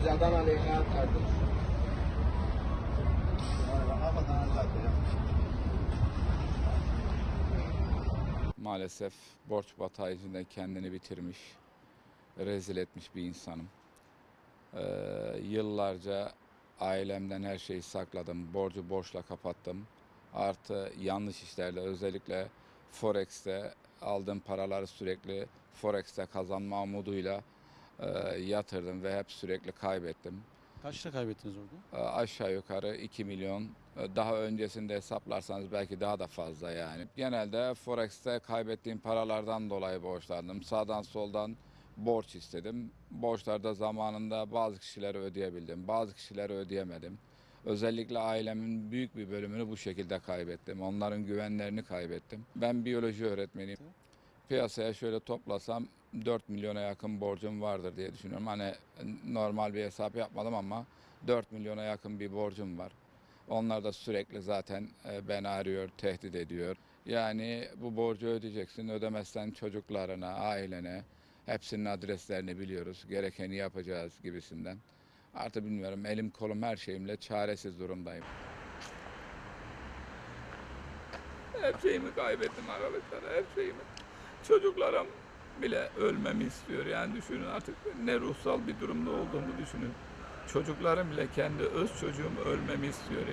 imzadan aleyhine atardınız. Maalesef borç batağı kendini bitirmiş, rezil etmiş bir insanım. Ee, yıllarca ailemden her şeyi sakladım, borcu borçla kapattım. Artı yanlış işlerle özellikle Forex'te aldığım paraları sürekli Forex'te kazanma umuduyla e, yatırdım ve hep sürekli kaybettim. Kaçta kaybettiniz orada? E, aşağı yukarı 2 milyon. E, Daha öncesinde hesaplarsanız belki daha da fazla yani. Genelde Forex'te kaybettiğim paralardan dolayı borçlandım. Sağdan soldan borç istedim. Borçlarda zamanında bazı kişileri ödeyebildim. Bazı kişileri ödeyemedim. Özellikle ailemin büyük bir bölümünü bu şekilde kaybettim. Onların güvenlerini kaybettim. Ben biyoloji öğretmeniyim. Piyasaya şöyle toplasam 4 milyona yakın borcum vardır diye düşünüyorum. Hani normal bir hesap yapmadım ama 4 milyona yakın bir borcum var. Onlar da sürekli zaten e, beni arıyor, tehdit ediyor. Yani bu borcu ödeyeceksin, ödemezsen çocuklarına, ailene hepsinin adreslerini biliyoruz. Gerekeni yapacağız gibisinden. Artık bilmiyorum elim kolum her şeyimle çaresiz durumdayım. Her şeyimi kaybettim arkadaşlar, her şeyimi. Çocuklarım bile ölmemi istiyor yani düşünün artık ne ruhsal bir durumda olduğumu düşünün. Çocuklarım bile kendi öz çocuğum ölmemi istiyor.